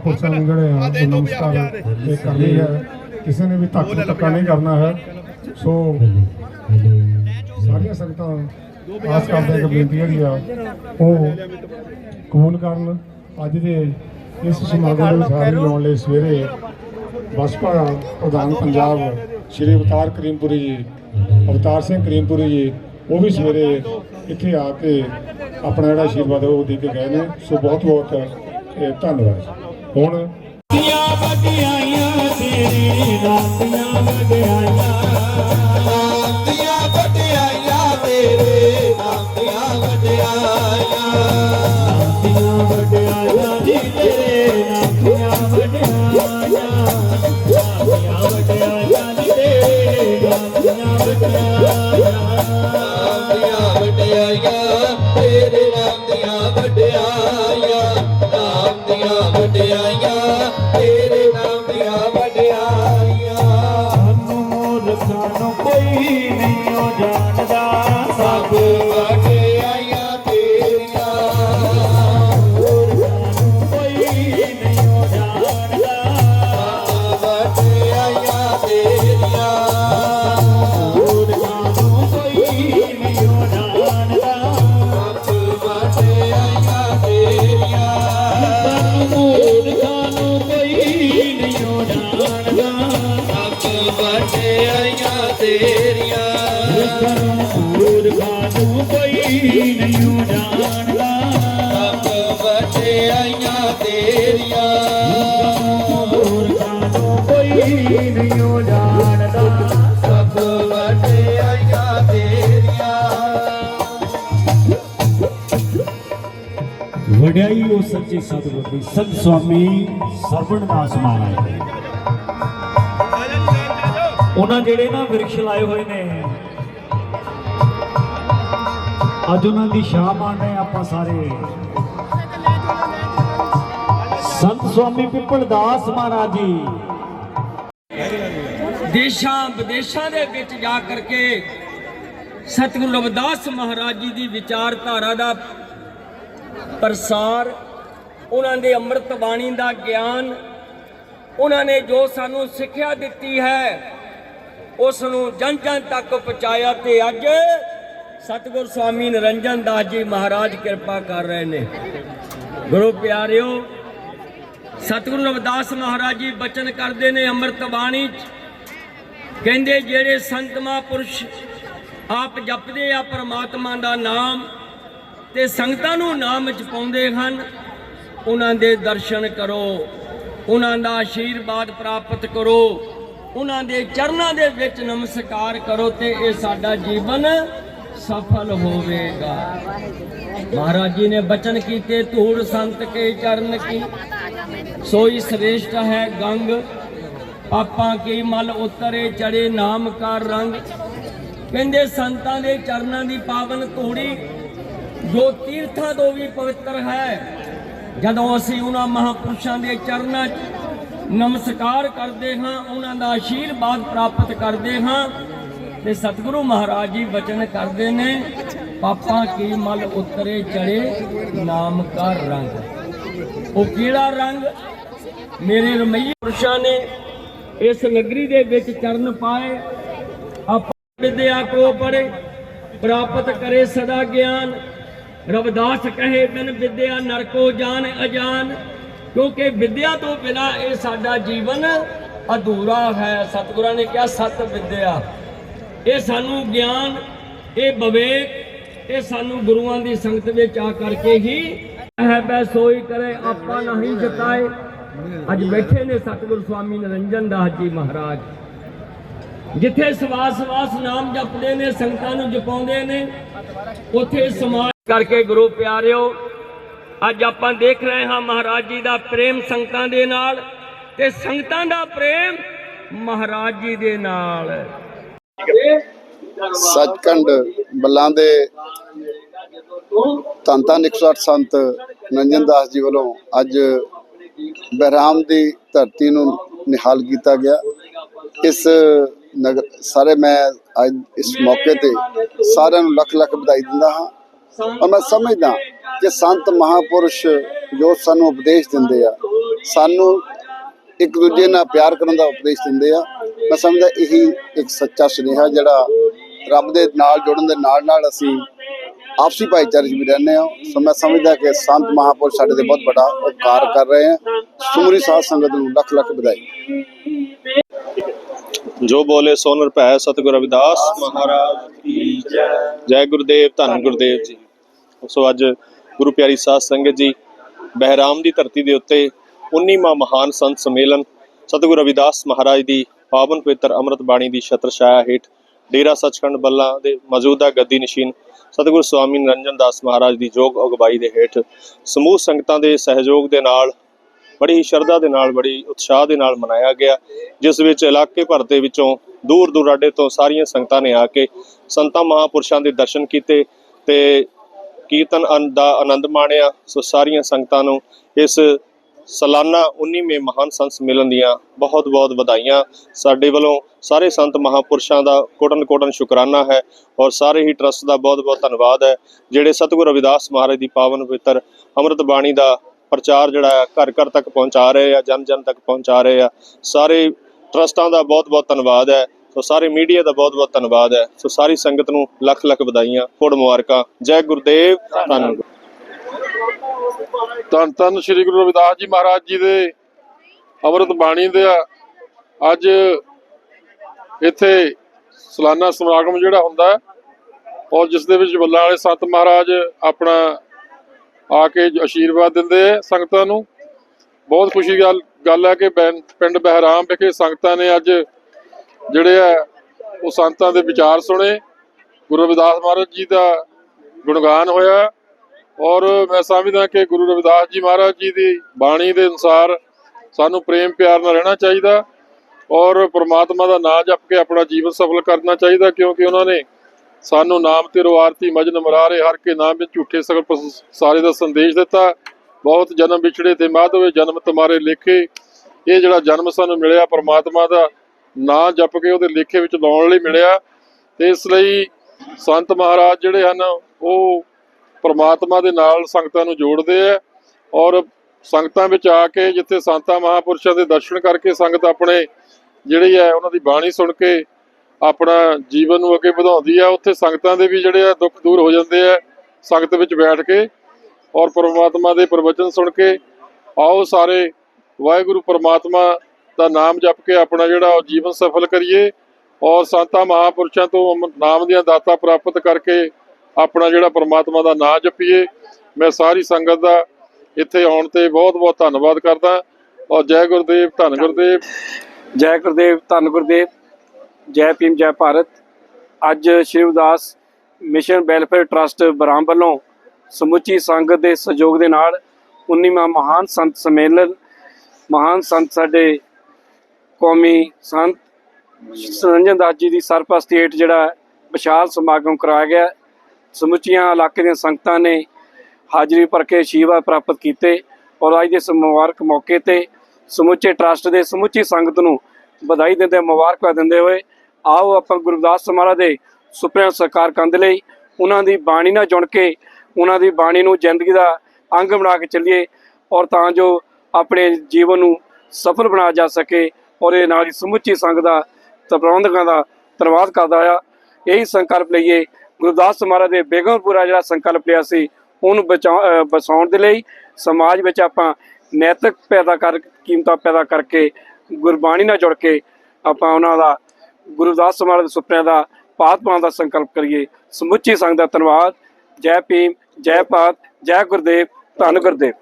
ਮਹਾਂਪੁਰਸ਼ਾਂ ਨੂੰ ਜਿਹੜੇ ਆ ਨਮਸਕਾਰ ਇਹ ਕਰਨੀ ਹੈ। ਕਿਸੇ ਨੇ ਵੀ ਧੱਕ ਧੱਕਾ ਨਹੀਂ ਕਰਨਾ ਹੈ। ਸੋ ਸਾਰੀਆਂ ਸੰਗਤਾਂ ਆਸ ਕਰਦੇ ਕਿ ਬੇਨਤੀ ਜਿਹੜੀ ਆ ਉਹ ਕਬੂਲ ਕਰਨ ਅੱਜ ਦੇ ਇਸ ਸਮਾਗਮ ਨੂੰ ਸਾਰੀ ਲਾਉਣ ਲਈ ਸਵੇਰੇ ਬਸਪਾ ਪ੍ਰਧਾਨ ਪੰਜਾਬ ਸ਼੍ਰੀ ਅਵਤਾਰ ਕਰੀਮਪੁਰੀ ਜੀ ਅਵਤਾਰ ਸਿੰਘ ਕਰੀਮਪੁਰੀ ਜੀ ਉਹ ਵੀ ਸਵੇਰੇ ਇੱਥੇ ਆ ਕੇ ਆਪਣਾ ਜਿਹੜਾ ਆਸ਼ੀਰਵਾਦ ਉਹ ਦੇ ਕੇ ਗਏ ਨੇ। ਸੋ ਬਹੁਤ ਬਹੁਤ ਧੰਨਵਾਦ। ਹੁਣ ਦੀਆਂ ਵਡਿਆਈਆਂ ਤੇਰੇ ਦਾਤੀਆਂ ਵਡਿਆਈਆਂ। ਦੀਆਂ ਵਡਿਆਈਆਂ ਤੇਰੇ ਦਾਤੀਆਂ ਵਡਿਆਈਆਂ ਦਾਤੀਆਂ ਵਡਿਆਈਆਂ ਜੀ ਤੇਰੇ ਨੂੰ ਕੋਈ ਕੋਈ ਨਹੀਂ ਜਾਣਦਾ ਸਭ ਵਡਿਆਈਆਂ ਤੇਰੀਆਂ। ਮੂਰਖਾਂ ਨੂੰ ਕੋਈ ਨਹੀਂ ਜਾਣਦਾ। ਸਭ ਵਡਿਆਈਆਂ ਤੇਰੀਆਂ। ਵਡਿਆਈ ਉਹ ਸੱਚੇ ਸਤਿਗੁਰ ਦੀ ਸੰਤ ਸੁਆਮੀ ਸਰਵਣ ਦਾਸ ਮਹਾਰਾਜ ਉਹਨਾਂ ਜਿਹੜੇ ਨਾ ਵਿਰਖ ਲਾਏ ਹੋਏ ਨੇ ਅੱਜ ਉਹਨਾਂ ਦੀ ਸ਼ਾਮ ਮਾਣਨੇ ਆਪਾਂ ਸਾਰੇ। ਸੰਤ ਸੁਆਮੀ ਪਿੱਪਲ ਦਾਸ ਮਹਾਰਾਜ ਜੀ। ਦੇਸ਼ਾਂ ਵਿਦੇਸ਼ਾਂ ਦੇ ਵਿੱਚ ਜਾ ਕਰਕੇ ਸਤਿਗੁਰੂ ਰਵਿਦਾਸ ਮਹਾਰਾਜ ਜੀ ਦੀ ਵਿਚਾਰਧਾਰਾ ਦਾ ਪ੍ਰਸਾਰ, ਉਹਨਾਂ ਦੇ ਅੰਮ੍ਰਿਤ ਬਾਣੀ ਦਾ ਗਿਆਨ, ਉਹਨਾਂ ਨੇ ਜੋ ਸਾਨੂੰ ਸਿੱਖਿਆ ਦਿੱਤੀ ਹੈ, ਉਸ ਨੂੰ ਜਨ ਜਨ ਤੱਕ ਪਹੁੰਚਾਇਆ ਤੇ ਅੱਜ ਸਤਿਗੁਰ ਸਵਾਮੀ ਨਿਰੰਜਨ ਦਾਸ ਜੀ ਮਹਾਰਾਜ ਕਿਰਪਾ ਕਰ ਰਹੇ ਨੇ। ਗੁਰੂ ਪਿਆਰਿਓ, ਸਤਿਗੁਰੂ ਰਵਿਦਾਸ ਮਹਾਰਾਜ ਜੀ ਬਚਨ ਕਰਦੇ ਨੇ ਅੰਮ੍ਰਿਤ ਬਾਣੀ 'ਚ। ਕਹਿੰਦੇ ਜਿਹੜੇ ਸੰਤ ਮਹਾਂਪੁਰਸ਼ ਆਪ ਜਪਦੇ ਆ ਪਰਮਾਤਮਾ ਦਾ ਨਾਮ ਤੇ ਸੰਗਤਾਂ ਨੂੰ ਨਾਮ ਜਪਾਉਂਦੇ ਹਨ, ਉਹਨਾਂ ਦੇ ਦਰਸ਼ਨ ਕਰੋ, ਉਹਨਾਂ ਦਾ ਆਸ਼ੀਰਵਾਦ ਪ੍ਰਾਪਤ ਕਰੋ, ਉਹਨਾਂ ਦੇ ਚਰਨਾਂ ਦੇ ਵਿੱਚ ਨਮਸਕਾਰ ਕਰੋ ਤੇ ਇਹ ਸਾਡਾ ਜੀਵਨ ਸਫਲ ਹੋਵੇਗਾ। ਮਹਾਰਾਜ ਜੀ ਨੇ ਬਚਨ ਕੀਤੇ, ਧੂੜ ਸੰਤ ਕੇ ਚਰਨ ਕੀ। ਸੋਈ ਸ੍ਰੇਸ਼ਟ ਹੈ ਗੰਗ ਆਪਾਂ ਕੀ ਮਲ ਉਤਰੇ, ਚੜੇ ਨਾਮ ਕਾ ਰੰਗ। ਕਹਿੰਦੇ ਸੰਤਾਂ ਦੇ ਚਰਨਾਂ ਦੀ ਪਾਵਨ ਧੂੜੀ, ਜੋ ਤੀਰਥਾਂ ਤੋਂ ਵੀ ਪਵਿੱਤਰ ਹੈ। ਜਦੋਂ ਅਸੀਂ ਉਹਨਾਂ ਮਹਾਪੁਰਸ਼ਾਂ ਦੇ ਚਰਨਾਂ 'ਚ ਨਮਸਕਾਰ ਕਰਦੇ ਹਾਂ, ਉਹਨਾਂ ਦਾ ਆਸ਼ੀਰਵਾਦ ਪ੍ਰਾਪਤ ਕਰਦੇ ਹਾਂ ਤੇ ਸਤਿਗੁਰੂ ਮਹਾਰਾਜ ਜੀ ਬਚਨ ਕਰਦੇ ਨੇ, ਪਾਪਾਂ ਕੀ ਮਲ ਉਤਰੇ ਚੜੇ, ਨਾਮ ਕਾ ਰੰਗ। ਉਹ ਕਿਹੜਾ ਰੰਗ? ਮੇਰੇ ਰਮਈਏ ਪੁਰਸ਼ਾਂ ਨੇ ਇਸ ਨਗਰੀ ਦੇ ਵਿੱਚ ਚਰਨ ਪਾਏ। ਆਪਾਂ ਵਿਦਿਆ ਕੋ ਪੜੇ, ਪ੍ਰਾਪਤ ਕਰੇ ਸਦਾ ਗਿਆਨ। ਰਵਿਦਾਸ ਕਹੇ, ਬਿਨ ਵਿਦਿਆ ਨਰਕੋ ਜਾਨ ਅਜਾਨ। ਕਿਉਂਕਿ ਵਿਦਿਆ ਤੋਂ ਬਿਨਾ ਇਹ ਸਾਡਾ ਜੀਵਨ ਅਧੂਰਾ ਹੈ। ਸਤਿਗੁਰਾਂ ਨੇ ਕਿਹਾ, ਸਤ ਵਿਦਿਆ। ਇਹ ਸਾਨੂੰ ਗਿਆਨ, ਇਹ ਵਿਵੇਕ, ਇਹ ਸਾਨੂੰ ਗੁਰੂਆਂ ਦੀ ਸੰਗਤ ਵਿੱਚ ਆ ਕਰਕੇ ਹੀ ਹੈ, ਬੈ ਸੋਈ ਕਰੇ, ਆਪਾਂ ਨਹੀਂ ਜਤਾਏ। ਅੱਜ ਬੈਠੇ ਨੇ ਸਤਿਗੁਰ ਸਵਾਮੀ ਨਿਰੰਜਨ ਦਾਸ ਜੀ ਮਹਾਰਾਜ। ਜਿੱਥੇ ਸਵਾਸ ਸਵਾਸ ਨਾਮ ਜਪਦੇ ਨੇ, ਸੰਗਤਾਂ ਨੂੰ ਜਪਾਉਂਦੇ ਨੇ, ਉੱਥੇ ਸਮਾਜ ਕਰਕੇ ਗੁਰੂ ਪਿਆਰਿਓ, ਅੱਜ ਆਪਾਂ ਦੇਖ ਰਹੇ ਹਾਂ ਮਹਾਰਾਜ ਜੀ ਦਾ ਪ੍ਰੇਮ ਸੰਗਤਾਂ ਦੇ ਨਾਲ ਤੇ ਸੰਗਤਾਂ ਦਾ ਪ੍ਰੇਮ ਮਹਾਰਾਜ ਜੀ ਦੇ ਨਾਲ। ਸੱਚਖੰਡ ਬੱਲਾਂ ਦੇ ਧੰਨ ਧੰਨ 108 ਸੰਤ ਨੰਜਨ ਦਾਸ ਜੀ ਵੱਲੋਂ ਅੱਜ ਬਹਿਰਾਮ ਦੀ ਧਰਤੀ ਨੂੰ ਨਿਹਾਲ ਕੀਤਾ ਗਿਆ। ਇਸ ਨਗਰ ਸਾਰੇ ਮੈਂ ਅੱਜ ਇਸ ਮੌਕੇ ਤੇ ਸਾਰਿਆਂ ਨੂੰ ਲੱਖ ਲੱਖ ਵਧਾਈ ਦਿੰਦਾ ਹਾਂ ਔਰ ਮੈਂ ਸਮਝਦਾ ਕਿ ਸੰਤ ਮਹਾਪੁਰਸ਼ ਜੋ ਸਾਨੂੰ ਉਪਦੇਸ਼ ਦਿੰਦੇ ਆ, ਸਾਨੂੰ ਇੱਕ ਦੂਜੇ ਨਾਲ ਪਿਆਰ ਕਰਨ ਦਾ ਉਪਦੇਸ਼ ਦਿੰਦੇ ਆ। ਮੈਂ ਸਮਝਦਾ ਇਹੀ ਇੱਕ ਸੱਚਾ ਸੁਨੇਹਾ ਜਿਹੜਾ ਰੱਬ ਦੇ ਨਾਲ ਜੁੜਨ ਦੇ ਨਾਲ ਨਾਲ ਅਸੀਂ ਆਪਸੀ ਭਾਈਚਾਰੇ 'ਚ ਵੀ ਰਹਿੰਦੇ ਹਾਂ। ਸੋ ਮੈਂ ਸਮਝਦਾ ਕਿ ਸੰਤ ਮਹਾਪੁਰਸ਼ ਸਾਡੇ ਤੇ ਬਹੁਤ ਵੱਡਾ ਉਪਕਾਰ ਕਰ ਰਹੇ ਹੈ। ਸਮੂਰੀ ਸਾਧ ਸੰਗਤ ਨੂੰ ਲੱਖ ਲੱਖ ਵਧਾਈ। ਜੋ ਬੋਲੇ ਸੋ ਨਿਰਭੈ ਸਤਿਗੁਰ ਰਵਿਦਾਸ ਮਹਾਰਾਜ ਕੀ ਜੈ। ਜੈ ਗੁਰਦੇਵ, ਧੰਨ ਗੁਰਦੇਵ ਜੀ। ਸੋ ਅੱਜ ਗੁਰੂ ਪਿਆਰੀ ਸਾਧ ਸੰਗਤ ਜੀ ਬਹਿਰਾਮ ਦੀ ਧਰਤੀ ਦੇ ਉੱਤੇ 19ਵਾਂ ਮਹਾਨ ਸੰਤ ਸੰਮੇਲਨ ਸਤਿਗੁਰ ਰਵਿਦਾਸ ਮਹਾਰਾਜ ਦੀ ਪਾਵਨ ਪਵਿੱਤਰ ਅੰਮ੍ਰਿਤ ਬਾਣੀ ਦੀ ਛਤਰ ਛਾਇਆ ਹੇਠ ਡੇਰਾ ਸੱਚਖੰਡ ਬੱਲਾ ਦੇ ਮੌਜੂਦਾ ਗੱਦੀ ਨਸ਼ੀਨ ਸਤਿਗੁਰ ਸਵਾਮੀ ਨਿਰੰਜਨ ਦਾਸ ਮਹਾਰਾਜ ਦੀ ਜੋਗ ਅਗਵਾਈ ਦੇ ਹੇਠ ਸਮੂਹ ਸੰਗਤਾਂ ਦੇ ਸਹਿਯੋਗ ਦੇ ਨਾਲ, ਬੜੀ ਹੀ ਸ਼ਰਧਾ ਦੇ ਨਾਲ, ਬੜੀ ਉਤਸ਼ਾਹ ਦੇ ਨਾਲ ਮਨਾਇਆ ਗਿਆ, ਜਿਸ ਵਿੱਚ ਇਲਾਕੇ ਭਰ ਦੇ ਵਿੱਚੋਂ ਦੂਰ ਦੁਰਾਡੇ ਤੋਂ ਸਾਰੀਆਂ ਸੰਗਤਾਂ ਨੇ ਆ ਕੇ ਸੰਤਾਂ ਮਹਾਪੁਰਸ਼ਾਂ ਦੇ ਦਰਸ਼ਨ ਕੀਤੇ ਤੇ ਕੀਰਤਨ ਅਨ- ਦਾ ਆਨੰਦ ਮਾਣਿਆ। ਸੋ ਸਾਰੀਆਂ ਸੰਗਤਾਂ ਨੂੰ ਇਸ ਸਾਲਾਨਾ 19ਵੇਂ ਮਹਾਨ ਸੰਤ ਸੰਮੇਲਨ ਦੀਆਂ ਬਹੁਤ-ਬਹੁਤ ਵਧਾਈਆਂ। ਸਾਡੇ ਵੱਲੋਂ ਸਾਰੇ ਸੰਤ ਮਹਾਪੁਰਸ਼ਾਂ ਦਾ ਕੋਟਨ ਕੋਟਨ ਸ਼ੁਕਰਾਨਾ ਹੈ ਔਰ ਸਾਰੇ ਹੀ ਟਰਸਟ ਦਾ ਬਹੁਤ-ਬਹੁਤ ਧੰਨਵਾਦ ਹੈ, ਜਿਹੜੇ ਸਤਿਗੁਰੂ ਰਵਿਦਾਸ ਮਹਾਰਾਜ ਦੀ ਪਾਵਨ ਪਵਿੱਤਰ ਅੰਮ੍ਰਿਤ ਬਾਣੀ ਦਾ ਪ੍ਰਚਾਰ ਜਿਹੜਾ ਹੈ ਘਰ ਘਰ ਤੱਕ ਪਹੁੰਚਾ ਰਹੇ ਆ ਜਨ ਜਨ ਤੱਕ ਪਹੁੰਚਾ ਰਹੇ ਆ। ਸਾਰੇ ਟਰਸਟਾਂ ਦਾ ਬਹੁਤ-ਬਹੁਤ ਧੰਨਵਾਦ ਹੈ, ਸੋ ਸਾਰੇ ਮੀਡੀਆ ਦਾ ਬਹੁਤ-ਬਹੁਤ ਧੰਨਵਾਦ ਹੈ। ਸੋ ਸਾਰੀ ਸੰਗਤ ਨੂੰ ਲੱਖ ਲੱਖ ਵਧਾਈਆਂ ਕੋੜ ਮੁਬਾਰਕਾਂ। ਜੈ ਗੁਰਦੇਵ, ਧੰਨਵਾਦ। ਧੰਨ ਧੰਨ ਸ੍ਰੀ ਗੁਰੂ ਰਵਿਦਾਸ ਜੀ ਮਹਾਰਾਜ ਜੀ ਦੇ ਅੰਮ੍ਰਿਤ ਬਾਣੀ ਦੇ ਅੱਜ ਇੱਥੇ ਸਾਲਾਨਾ ਸਮਾਗਮ ਜਿਹੜਾ ਹੁੰਦਾ ਔਰ ਜਿਸ ਦੇ ਵਿੱਚ ਬੱਲਾਂ ਵਾਲੇ ਸੰਤ ਮਹਾਰਾਜ ਆਪਣਾ ਆ ਕੇ ਆਸ਼ੀਰਵਾਦ ਦਿੰਦੇ ਆ ਸੰਗਤਾਂ ਨੂੰ। ਬਹੁਤ ਖੁਸ਼ੀ ਗੱਲ ਗੱਲ ਹੈ ਕਿ ਬੈਨ- ਪਿੰਡ ਬਹਿਰਾਮ ਵਿਖੇ ਸੰਗਤਾਂ ਨੇ ਅੱਜ ਜਿਹੜੇ ਆ, ਉਹ ਸੰਤਾਂ ਦੇ ਵਿਚਾਰ ਸੁਣੇ। ਗੁਰੂ ਰਵਿਦਾਸ ਮਹਾਰਾਜ ਜੀ ਦਾ ਗੁਣਗਾਨ ਹੋਇਆ। ਔਰ ਮੈਂ ਸਮਝਦਾ ਕਿ ਗੁਰੂ ਰਵਿਦਾਸ ਜੀ ਮਹਾਰਾਜ ਜੀ ਦੀ ਬਾਣੀ ਦੇ ਅਨੁਸਾਰ ਸਾਨੂੰ ਪ੍ਰੇਮ ਪਿਆਰ ਨਾਲ ਰਹਿਣਾ ਚਾਹੀਦਾ ਔਰ ਪ੍ਰਮਾਤਮਾ ਦਾ ਨਾਮ ਜਪ ਕੇ ਆਪਣਾ ਜੀਵਨ ਸਫਲ ਕਰਨਾ ਚਾਹੀਦਾ ਕਿਉਂਕਿ ਉਹਨਾਂ ਨੇ ਸਾਨੂੰ ਨਾਮ ਤੇ ਰਵਾਰਤੀ ਮਜਨ ਮਰਾਰੇ ਹਰ ਕੇ ਨਾਮ ਵਿੱਚ ਝੂਠੇ ਸਗਲ ਸਾਰੇ ਦਾ ਸੰਦੇਸ਼ ਦਿੱਤਾ, ਬਹੁਤ ਜਨਮ ਵਿਛੜੇ ਤੇ ਮਾਧਵੇ, ਜਨਮ ਤੁਮਾਰੇ ਲੇਖੇ, ਇਹ ਜਿਹੜਾ ਜਨਮ ਸਾਨੂੰ ਮਿਲਿਆ ਪ੍ਰਮਾਤਮਾ ਦਾ ਨਾਂ ਜਪ ਕੇ ਉਹਦੇ ਲੇਖੇ ਵਿੱਚ ਲਾਉਣ ਲਈ ਮਿਲਿਆ ਤੇ ਇਸ ਲਈ ਸੰਤ ਮਹਾਰਾਜ ਜਿਹੜੇ ਹਨ ਉਹ ਪ੍ਰਮਾਤਮਾ ਦੇ ਨਾਲ ਸੰਗਤਾਂ ਨੂੰ ਜੋੜਦੇ ਆ ਔਰ ਸੰਗਤਾਂ ਵਿੱਚ ਆ ਕੇ ਜਿੱਥੇ ਸੰਤਾਂ ਮਹਾਪੁਰਸ਼ਾਂ ਦੇ ਦਰਸ਼ਨ ਕਰਕੇ ਸੰਗਤ ਆਪਣੇ ਜਿਹੜੀ ਹੈ ਉਹਨਾਂ ਦੀ ਬਾਣੀ ਸੁਣ ਕੇ ਆਪਣਾ ਜੀਵਨ ਨੂੰ ਅੱਗੇ ਵਧਾਉਂਦੀ ਆ, ਉੱਥੇ ਸੰਗਤਾਂ ਦੇ ਵੀ ਜਿਹੜੇ ਆ ਦੁੱਖ ਦੂਰ ਹੋ ਜਾਂਦੇ ਆ ਸੰਗਤ ਵਿੱਚ ਬੈਠ ਕੇ ਔਰ ਪ੍ਰਮਾਤਮਾ ਦੇ ਪ੍ਰਵਚਨ ਸੁਣ ਕੇ ਆਓ ਸਾਰੇ, ਵਾਹਿਗੁਰੂ ਪ੍ਰਮਾਤਮਾ ਦਾ ਨਾਮ ਜਪ ਕੇ ਆਪਣਾ ਜਿਹੜਾ ਉਹ ਜੀਵਨ ਸਫਲ ਕਰੀਏ ਔਰ ਸੰਤਾਂ ਮਹਾਪੁਰਸ਼ਾਂ ਤੋਂ ਨਾਮ ਦੀਆਂ ਦਾਤਾਂ ਪ੍ਰਾਪਤ ਕਰਕੇ ਆਪਣਾ ਜਿਹੜਾ ਪਰਮਾਤਮਾ ਦਾ ਨਾਮ ਜਪੀਏ। ਮੈਂ ਸਾਰੀ ਸੰਗਤ ਦਾ ਇੱਥੇ ਆਉਣ ਤੇ ਬਹੁਤ ਬਹੁਤ ਧੰਨਵਾਦ ਕਰਦਾ। ਔਰ ਜੈ ਗੁਰਦੇਵ, ਧੰਨ ਗੁਰਦੇਵ। ਜੈ ਗੁਰਦੇਵ, ਧੰਨ ਗੁਰਦੇਵ। ਜੈ ਭੀਮ, ਜੈ ਭਾਰਤ। ਅੱਜ Shri mission welfare trust Baram ਵੱਲੋਂ ਸਮੁੱਚੀ ਸੰਗਤ ਦੇ ਸਹਿਯੋਗ ਦੇ ਨਾਲ 19ਵਾਂ ਮਹਾਨ ਸੰਤ ਸੰਮੇਲਨ, ਮਹਾਨ ਸੰਤ ਸਾਡੇ ਕੌਮੀ ਸੰਤ ਸਰੰਜਨ ਦਾਸ ਜੀ ਦੀ ਸਰਪ੍ਰਸਤੀ ਹੇਠ ਜਿਹੜਾ ਵਿਸ਼ਾਲ ਸਮਾਗਮ ਕਰਾਇਆ ਗਿਆ। ਸਮੁੱਚੀਆਂ ਇਲਾਕੇ ਦੀਆਂ ਸੰਗਤਾਂ ਨੇ ਹਾਜ਼ਰੀ ਭਰ ਕੇ ਸ਼ੀਵਾ ਪ੍ਰਾਪਤ ਕੀਤੇ ਔਰ ਅੱਜ ਦੇ ਇਸ ਮੁਬਾਰਕ ਮੌਕੇ ਤੇ ਸਮੁੱਚੇ ਟਰਸਟ ਦੇ ਸਮੁੱਚੀ ਸੰਗਤ ਨੂੰ ਵਧਾਈ ਦਿੰਦੇ ਮੁਬਾਰਕਾਂ ਦਿੰਦੇ ਹੋਏ ਆਓ ਆਪਾਂ ਗੁਰਦਾਸ ਮਹਾਰਾਜ ਦੇ ਸੁਪਨਿਆਂ ਨੂੰ ਸਾਕਾਰ ਕਰਨ ਲਈ ਉਹਨਾਂ ਦੀ ਬਾਣੀ ਨਾਲ ਜੁੜ ਕੇ ਉਹਨਾਂ ਦੀ ਬਾਣੀ ਨੂੰ ਜ਼ਿੰਦਗੀ ਦਾ ਅੰਗ ਬਣਾ ਕੇ ਚੱਲੀਏ ਔਰ ਤਾਂ ਜੋ ਆਪਣੇ ਜੀਵਨ ਨੂੰ ਸਫਲ ਬਣਾਇਆ ਜਾ ਸਕੇ ਔਰ ਇਹ ਨਾਲ ਹੀ ਸਮੁੱਚੀ ਸੰਗਤ ਦਾ ਪ੍ਰਬੰਧਕਾਂ ਦਾ ਧੰਨਵਾਦ ਕਰਦਾ ਆ। ਇਹੀ ਸੰਕਲਪ ਲਈਏ ਗੁਰਦਾਸ ਮਹਾਰਾਜ ਦੇ ਬੇਗਮਪੁਰਾ ਜਿਹੜਾ ਸੰਕਲਪ ਲਿਆ ਸੀ, ਉਹਨੂੰ ਬਚਾਉ- ਅਹ ਦੇ ਲਈ ਸਮਾਜ ਵਿੱਚ ਆਪਾਂ ਨੈਤਿਕ ਪੈਦਾ ਕਰ, ਕੀਮਤਾਂ ਪੈਦਾ ਕਰਕੇ, ਗੁਰਬਾਣੀ ਨਾਲ ਜੁੜ ਕੇ ਆਪਾਂ ਉਹਨਾਂ ਦਾ, ਗੁਰਦਾਸ ਮਹਾਰਾਜ ਦੇ ਸੁਪਨਿਆਂ ਦਾ ਪਾਤ ਪਾਉਣ ਦਾ ਸੰਕਲਪ ਕਰੀਏ। ਸਮੁੱਚੀ ਸੰਗਤ ਦਾ ਧੰਨਵਾਦ। ਜੈ ਭੀਮ, ਜੈ ਭਾਰਤ, ਜੈ ਗੁਰਦੇਵ, ਧੰਨ ਗੁਰਦੇਵ।